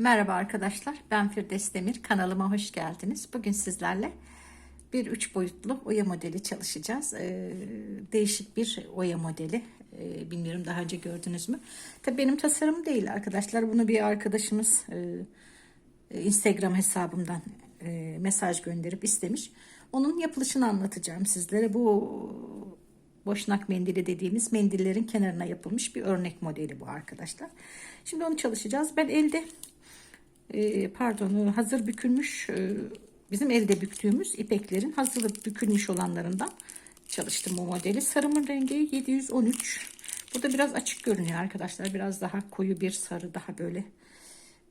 Merhaba arkadaşlar, ben Firdevs Demir. Kanalıma hoş geldiniz. Bugün sizlerle bir üç boyutlu oya modeli çalışacağız. Ee, değişik bir oya modeli. Ee, bilmiyorum daha önce gördünüz mü? Tabii benim tasarım değil arkadaşlar. Bunu bir arkadaşımız e, Instagram hesabımdan e, mesaj gönderip istemiş. Onun yapılışını anlatacağım sizlere. Bu boşnak mendili dediğimiz mendillerin kenarına yapılmış bir örnek modeli bu arkadaşlar. Şimdi onu çalışacağız. Ben elde e, pardon hazır bükülmüş e, bizim elde büktüğümüz ipeklerin hazır bükülmüş olanlarından çalıştım bu modeli. Sarımın rengi 713. Burada biraz açık görünüyor arkadaşlar. Biraz daha koyu bir sarı daha böyle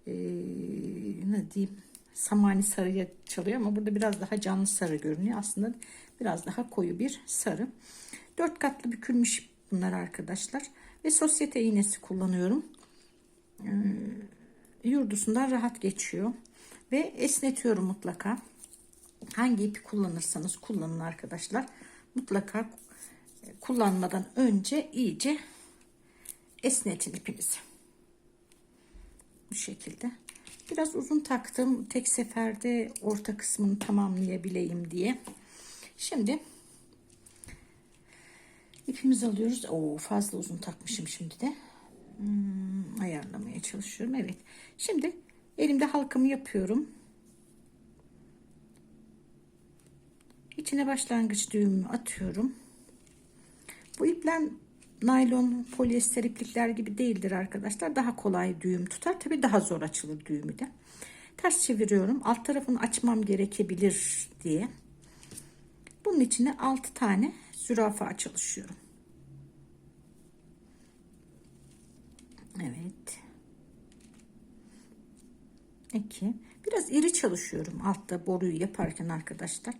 e, ne diyeyim samani sarıya çalıyor ama burada biraz daha canlı sarı görünüyor. Aslında biraz daha koyu bir sarı. Dört katlı bükülmüş bunlar arkadaşlar. Ve sosyete iğnesi kullanıyorum. Ee, yurdusundan rahat geçiyor. Ve esnetiyorum mutlaka. Hangi ipi kullanırsanız kullanın arkadaşlar. Mutlaka kullanmadan önce iyice esnetin ipinizi. Bu şekilde. Biraz uzun taktım. Tek seferde orta kısmını tamamlayabileyim diye. Şimdi ipimizi alıyoruz. Oo fazla uzun takmışım şimdi de. Hmm, ayarlamaya çalışıyorum. Evet. Şimdi elimde halkamı yapıyorum. İçine başlangıç düğümümü atıyorum. Bu ipler naylon, polyester iplikler gibi değildir arkadaşlar. Daha kolay düğüm tutar. Tabi daha zor açılır düğümü de. Ters çeviriyorum. Alt tarafını açmam gerekebilir diye. Bunun içine 6 tane zürafa çalışıyorum. Evet. 2. Biraz iri çalışıyorum altta boruyu yaparken arkadaşlar.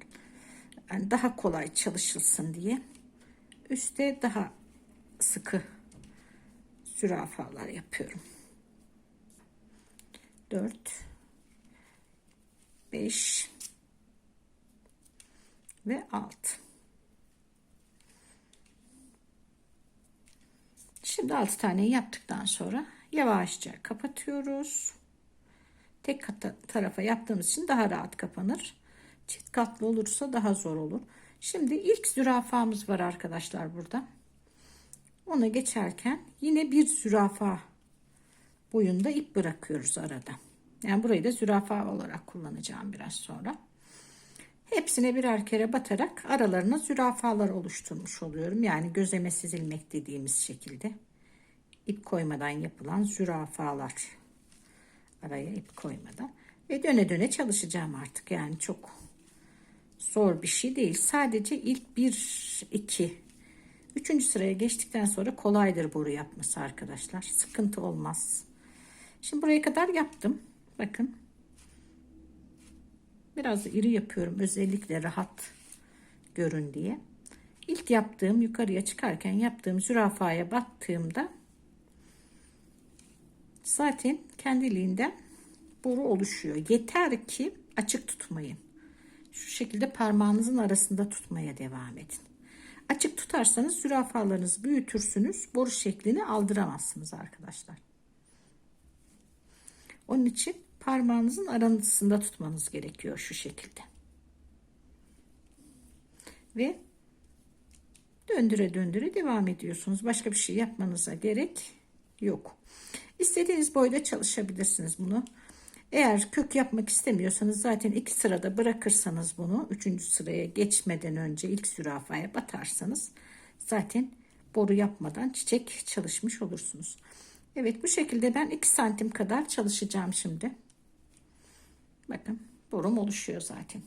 Yani daha kolay çalışılsın diye. Üste daha sıkı zürafalar yapıyorum. 4 5 ve 6 Şimdi 6 tane yaptıktan sonra yavaşça kapatıyoruz. Tek tarafa yaptığımız için daha rahat kapanır. Çift katlı olursa daha zor olur. Şimdi ilk zürafamız var arkadaşlar burada. Ona geçerken yine bir zürafa boyunda ip bırakıyoruz arada. Yani burayı da zürafa olarak kullanacağım biraz sonra. Hepsine birer kere batarak aralarına zürafalar oluşturmuş oluyorum. Yani gözeme sizilmek dediğimiz şekilde ip koymadan yapılan zürafalar. Araya ip koymadan. Ve döne döne çalışacağım artık. Yani çok zor bir şey değil. Sadece ilk bir, iki, üçüncü sıraya geçtikten sonra kolaydır boru yapması arkadaşlar. Sıkıntı olmaz. Şimdi buraya kadar yaptım. Bakın. Biraz da iri yapıyorum. Özellikle rahat görün diye. İlk yaptığım yukarıya çıkarken yaptığım zürafaya battığımda zaten kendiliğinden boru oluşuyor. Yeter ki açık tutmayın. Şu şekilde parmağınızın arasında tutmaya devam edin. Açık tutarsanız zürafalarınızı büyütürsünüz. Boru şeklini aldıramazsınız arkadaşlar. Onun için parmağınızın arasında tutmanız gerekiyor şu şekilde. Ve döndüre döndüre devam ediyorsunuz. Başka bir şey yapmanıza gerek yok. İstediğiniz boyda çalışabilirsiniz bunu. Eğer kök yapmak istemiyorsanız zaten iki sırada bırakırsanız bunu üçüncü sıraya geçmeden önce ilk zürafaya batarsanız zaten boru yapmadan çiçek çalışmış olursunuz. Evet bu şekilde ben 2 santim kadar çalışacağım şimdi. Bakın borum oluşuyor zaten.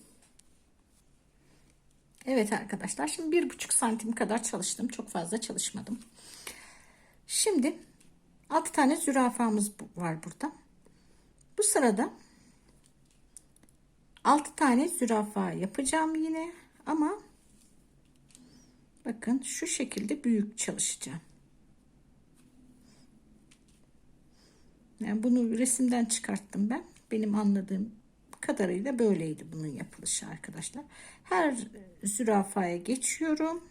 Evet arkadaşlar şimdi bir buçuk santim kadar çalıştım. Çok fazla çalışmadım. Şimdi 6 tane zürafamız var burada. Bu sırada 6 tane zürafa yapacağım yine ama bakın şu şekilde büyük çalışacağım. Yani bunu resimden çıkarttım ben. Benim anladığım kadarıyla böyleydi bunun yapılışı arkadaşlar. Her zürafaya geçiyorum.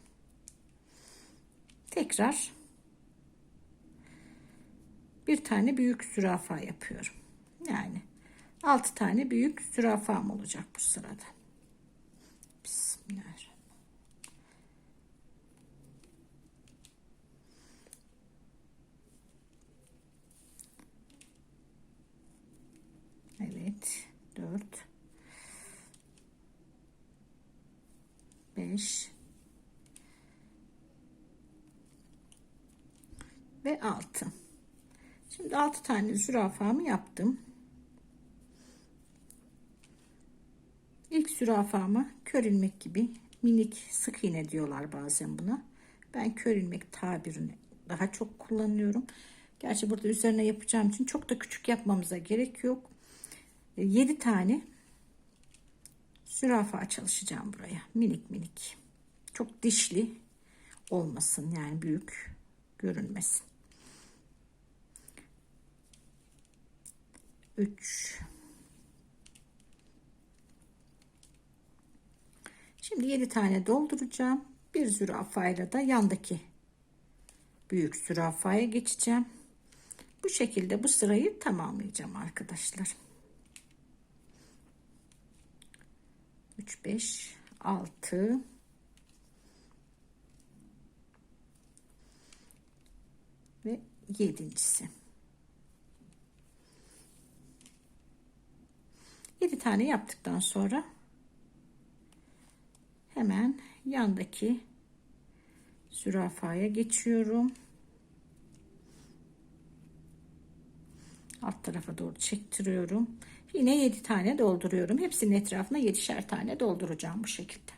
Tekrar bir tane büyük zürafa yapıyorum. Yani 6 tane büyük zürafam olacak bu sırada. Bismillahirrahmanirrahim. Evet. 4 5 ve 6 şimdi 6 tane zürafamı yaptım. İlk zürafamı kör ilmek gibi minik sık iğne diyorlar bazen buna. Ben kör ilmek tabirini daha çok kullanıyorum. Gerçi burada üzerine yapacağım için çok da küçük yapmamıza gerek yok. 7 tane zürafa çalışacağım buraya. Minik minik. Çok dişli olmasın yani büyük görünmesin 3 şimdi 7 tane dolduracağım. Bir zürafayla da yandaki büyük zürafaya geçeceğim. Bu şekilde bu sırayı tamamlayacağım arkadaşlar. 3 5 6 ve yedincisi 7 tane yaptıktan sonra hemen yandaki zürafaya geçiyorum. Alt tarafa doğru çektiriyorum. Yine 7 tane dolduruyorum. Hepsinin etrafına 7'şer tane dolduracağım bu şekilde.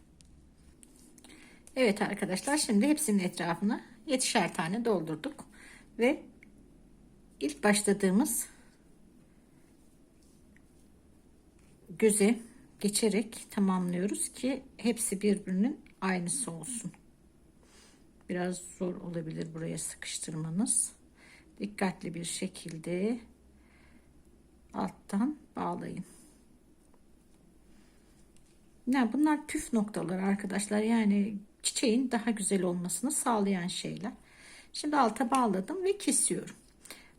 Evet arkadaşlar şimdi hepsinin etrafına 7'şer tane doldurduk. Ve ilk başladığımız göze geçerek tamamlıyoruz ki hepsi birbirinin aynısı olsun. Biraz zor olabilir buraya sıkıştırmanız. Dikkatli bir şekilde alttan bağlayın. Yani bunlar püf noktalar arkadaşlar. Yani çiçeğin daha güzel olmasını sağlayan şeyler. Şimdi alta bağladım ve kesiyorum.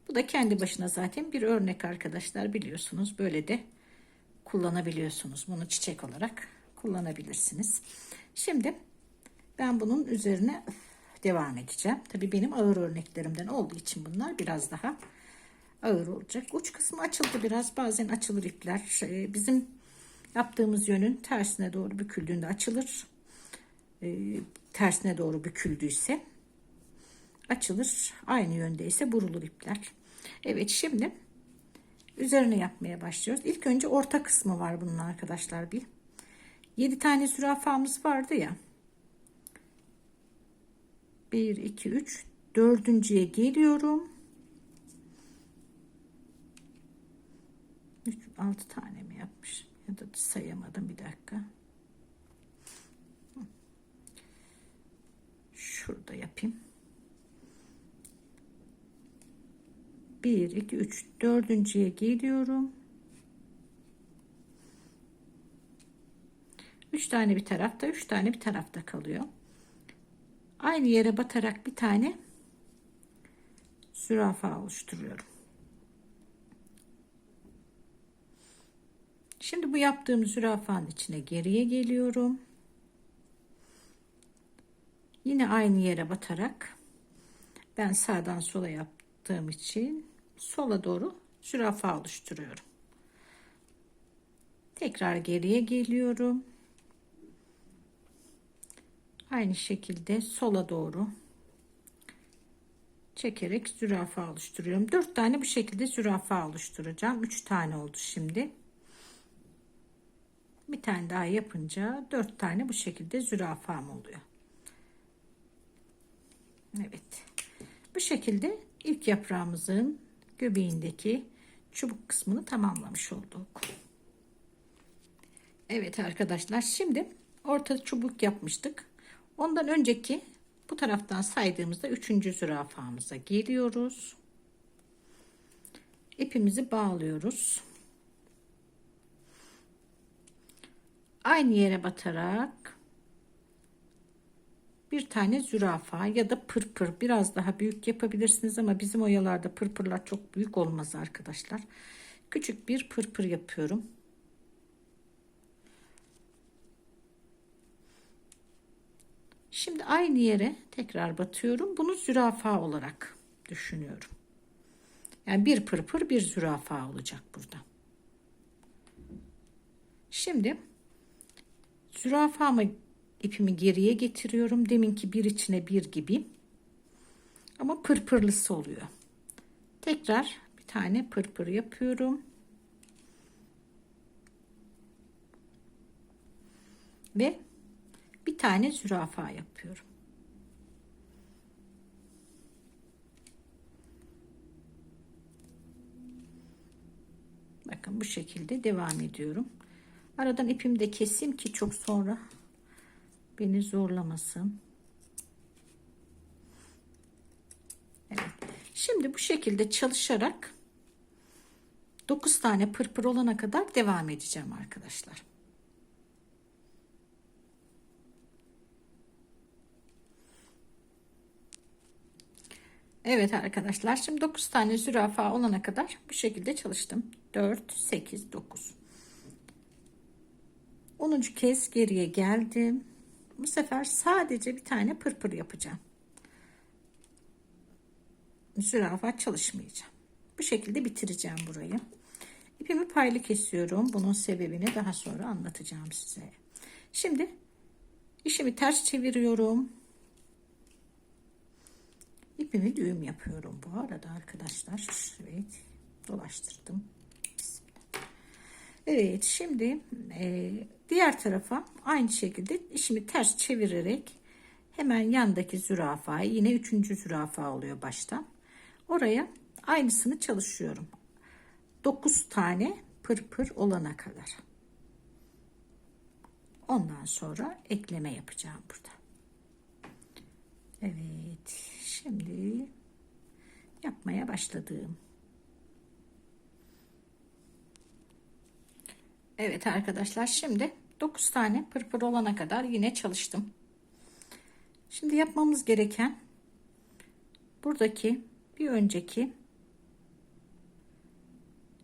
Bu da kendi başına zaten bir örnek arkadaşlar biliyorsunuz. Böyle de kullanabiliyorsunuz. Bunu çiçek olarak kullanabilirsiniz. Şimdi ben bunun üzerine devam edeceğim. Tabii benim ağır örneklerimden olduğu için bunlar biraz daha ağır olacak. Uç kısmı açıldı biraz. Bazen açılır ipler. Ee, bizim yaptığımız yönün tersine doğru büküldüğünde açılır. Ee, tersine doğru büküldüyse açılır. Aynı yönde ise burulur ipler. Evet şimdi üzerine yapmaya başlıyoruz. İlk önce orta kısmı var bunun arkadaşlar bir. 7 tane zürafamız vardı ya. 1 2 3 dördüncüye geliyorum. 3 6 tane mi yapmış? Ya da sayamadım bir dakika. Şurada yapayım. 1 2 3 dördüncüye geliyorum. 3 tane bir tarafta 3 tane bir tarafta kalıyor. Aynı yere batarak bir tane zürafa oluşturuyorum. Şimdi bu yaptığım zürafanın içine geriye geliyorum. Yine aynı yere batarak ben sağdan sola yaptığım için sola doğru zürafa oluşturuyorum. Tekrar geriye geliyorum. Aynı şekilde sola doğru çekerek zürafa oluşturuyorum. 4 tane bu şekilde zürafa oluşturacağım. 3 tane oldu şimdi. Bir tane daha yapınca 4 tane bu şekilde zürafam oluyor. Evet. Bu şekilde ilk yaprağımızın göbeğindeki çubuk kısmını tamamlamış olduk. Evet arkadaşlar şimdi orta çubuk yapmıştık. Ondan önceki bu taraftan saydığımızda üçüncü zürafamıza geliyoruz. İpimizi bağlıyoruz. Aynı yere batarak bir tane zürafa ya da pırpır biraz daha büyük yapabilirsiniz ama bizim oyalarda pırpırlar çok büyük olmaz arkadaşlar. küçük bir pırpır yapıyorum. Şimdi aynı yere tekrar batıyorum. Bunu zürafa olarak düşünüyorum. Yani bir pırpır bir zürafa olacak burada. Şimdi zürafamı ipimi geriye getiriyorum. Deminki bir içine bir gibi. Ama pırpırlısı oluyor. Tekrar bir tane pırpır yapıyorum. Ve bir tane zürafa yapıyorum. Bakın bu şekilde devam ediyorum. Aradan ipimi de keseyim ki çok sonra beni zorlamasın. Evet. Şimdi bu şekilde çalışarak 9 tane pırpır olana kadar devam edeceğim arkadaşlar. Evet arkadaşlar şimdi 9 tane zürafa olana kadar bu şekilde çalıştım. 4, 8, 9. 10. kez geriye geldim. Bu sefer sadece bir tane pırpır yapacağım. Zürafa çalışmayacağım. Bu şekilde bitireceğim burayı. İpimi paylı kesiyorum. Bunun sebebini daha sonra anlatacağım size. Şimdi işimi ters çeviriyorum. İpimi düğüm yapıyorum bu arada arkadaşlar. Evet dolaştırdım. Evet şimdi e, diğer tarafa aynı şekilde işimi ters çevirerek hemen yandaki zürafa yine üçüncü zürafa oluyor baştan. Oraya aynısını çalışıyorum. 9 tane pırpır olana kadar. Ondan sonra ekleme yapacağım burada. Evet. Şimdi yapmaya başladım. Evet arkadaşlar şimdi 9 tane pırpır olana kadar yine çalıştım. Şimdi yapmamız gereken buradaki bir önceki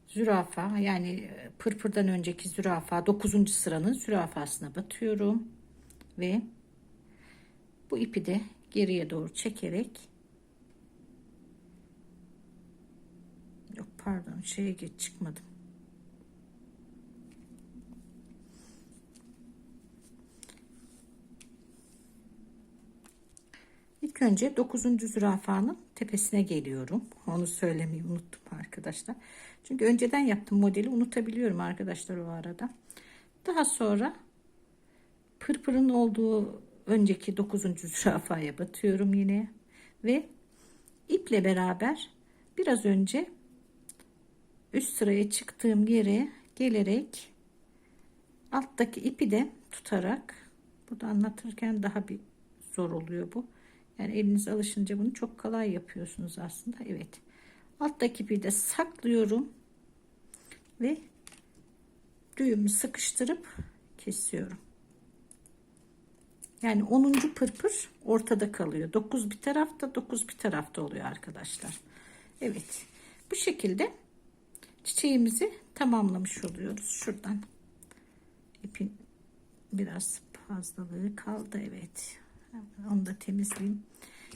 zürafa yani pırpırdan önceki zürafa 9. sıranın zürafasına batıyorum ve bu ipi de geriye doğru çekerek yok pardon şeye geç çıkmadım İlk önce 9. zürafanın tepesine geliyorum. Onu söylemeyi unuttum arkadaşlar. Çünkü önceden yaptım modeli unutabiliyorum arkadaşlar o arada. Daha sonra pırpırın olduğu önceki 9. zürafaya batıyorum yine ve iple beraber biraz önce üst sıraya çıktığım yere gelerek alttaki ipi de tutarak burada anlatırken daha bir zor oluyor bu. Yani eliniz alışınca bunu çok kolay yapıyorsunuz aslında. Evet. Alttaki ipi de saklıyorum ve düğümü sıkıştırıp kesiyorum. Yani 10. pırpır ortada kalıyor. 9 bir tarafta 9 bir tarafta oluyor arkadaşlar. Evet. Bu şekilde çiçeğimizi tamamlamış oluyoruz. Şuradan ipin biraz fazlalığı kaldı. Evet. Onu da temizleyeyim.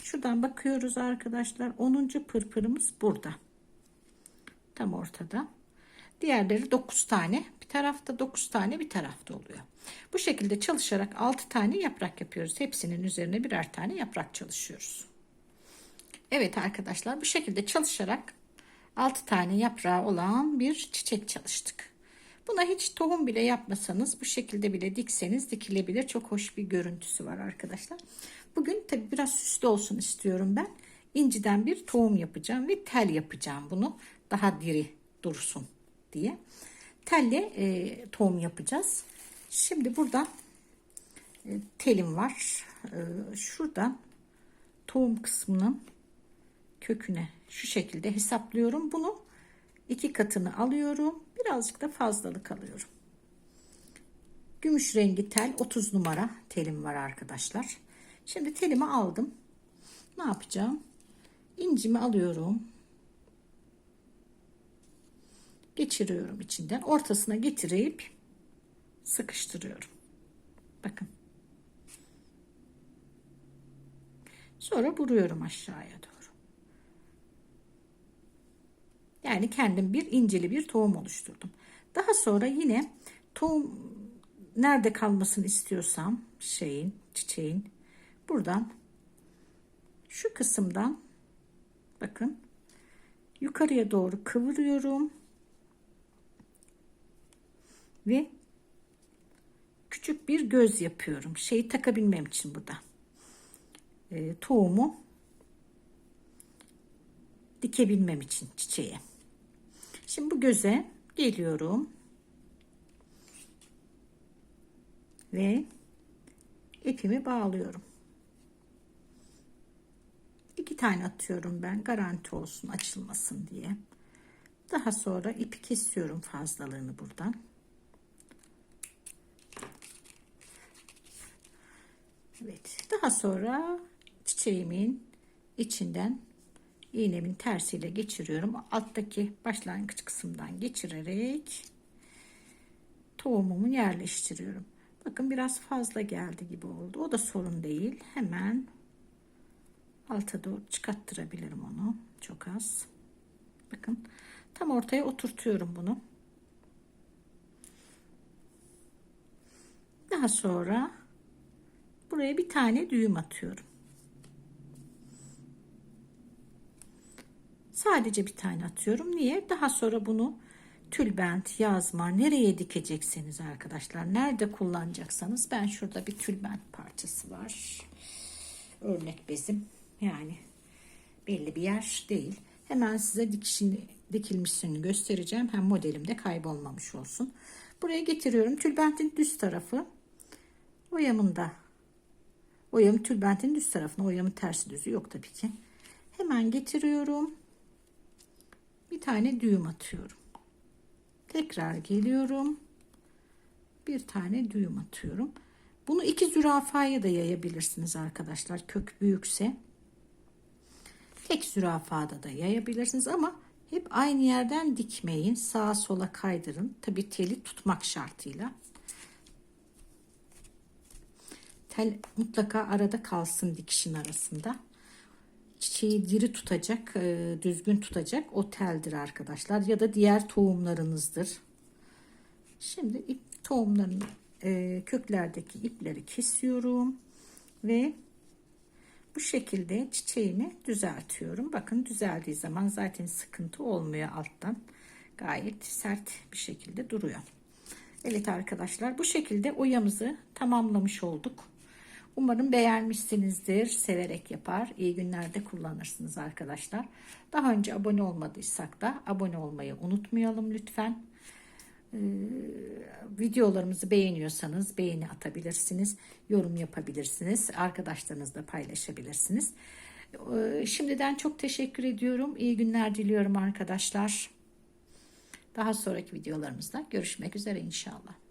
Şuradan bakıyoruz arkadaşlar. 10. pırpırımız burada. Tam ortada. Diğerleri 9 tane. Bir tarafta 9 tane bir tarafta oluyor. Bu şekilde çalışarak 6 tane yaprak yapıyoruz. Hepsinin üzerine birer tane yaprak çalışıyoruz. Evet arkadaşlar bu şekilde çalışarak 6 tane yaprağı olan bir çiçek çalıştık. Buna hiç tohum bile yapmasanız bu şekilde bile dikseniz dikilebilir. Çok hoş bir görüntüsü var arkadaşlar. Bugün tabi biraz süslü olsun istiyorum ben. İnciden bir tohum yapacağım ve tel yapacağım bunu. Daha diri dursun diye. Telle e, tohum yapacağız. Şimdi burada e, telim var. E, şuradan tohum kısmının köküne şu şekilde hesaplıyorum. Bunu iki katını alıyorum. Birazcık da fazlalık alıyorum. Gümüş rengi tel 30 numara telim var arkadaşlar. Şimdi telimi aldım. Ne yapacağım? İncimi alıyorum. geçiriyorum içinden. Ortasına getirip sıkıştırıyorum. Bakın. Sonra vuruyorum aşağıya doğru. Yani kendim bir inceli bir tohum oluşturdum. Daha sonra yine tohum nerede kalmasını istiyorsam şeyin, çiçeğin buradan şu kısımdan bakın yukarıya doğru kıvırıyorum. Ve küçük bir göz yapıyorum. Şeyi takabilmem için burada. E, tohumu dikebilmem için çiçeğe. Şimdi bu göze geliyorum. Ve ipimi bağlıyorum. İki tane atıyorum ben garanti olsun açılmasın diye. Daha sonra ipi kesiyorum fazlalığını buradan. Evet. Daha sonra çiçeğimin içinden iğnemin tersiyle geçiriyorum. Alttaki başlangıç kısımdan geçirerek tohumumu yerleştiriyorum. Bakın biraz fazla geldi gibi oldu. O da sorun değil. Hemen alta doğru çıkarttırabilirim onu. Çok az. Bakın tam ortaya oturtuyorum bunu. Daha sonra buraya bir tane düğüm atıyorum. Sadece bir tane atıyorum. Niye? Daha sonra bunu tülbent, yazma nereye dikecekseniz arkadaşlar. Nerede kullanacaksanız ben şurada bir tülbent parçası var. Örnek bezim. Yani belli bir yer değil. Hemen size dikişini dikilmişini göstereceğim. Hem modelimde kaybolmamış olsun. Buraya getiriyorum. Tülbentin düz tarafı oyamında. Oyamın tülbentin düz tarafına oyamın tersi düzü yok tabii ki. Hemen getiriyorum. Bir tane düğüm atıyorum. Tekrar geliyorum. Bir tane düğüm atıyorum. Bunu iki zürafaya da yayabilirsiniz arkadaşlar. Kök büyükse. Tek zürafada da yayabilirsiniz ama hep aynı yerden dikmeyin. Sağa sola kaydırın. Tabi teli tutmak şartıyla. Tel mutlaka arada kalsın dikişin arasında. Çiçeği diri tutacak, e, düzgün tutacak o teldir arkadaşlar. Ya da diğer tohumlarınızdır. Şimdi ip tohumların e, köklerdeki ipleri kesiyorum ve bu şekilde çiçeğimi düzeltiyorum. Bakın düzeldiği zaman zaten sıkıntı olmuyor alttan. Gayet sert bir şekilde duruyor. Evet arkadaşlar bu şekilde oyamızı tamamlamış olduk. Umarım beğenmişsinizdir. Severek yapar. İyi günlerde kullanırsınız arkadaşlar. Daha önce abone olmadıysak da abone olmayı unutmayalım lütfen. Ee, videolarımızı beğeniyorsanız beğeni atabilirsiniz. Yorum yapabilirsiniz. Arkadaşlarınızla paylaşabilirsiniz. Ee, şimdiden çok teşekkür ediyorum. İyi günler diliyorum arkadaşlar. Daha sonraki videolarımızda görüşmek üzere inşallah.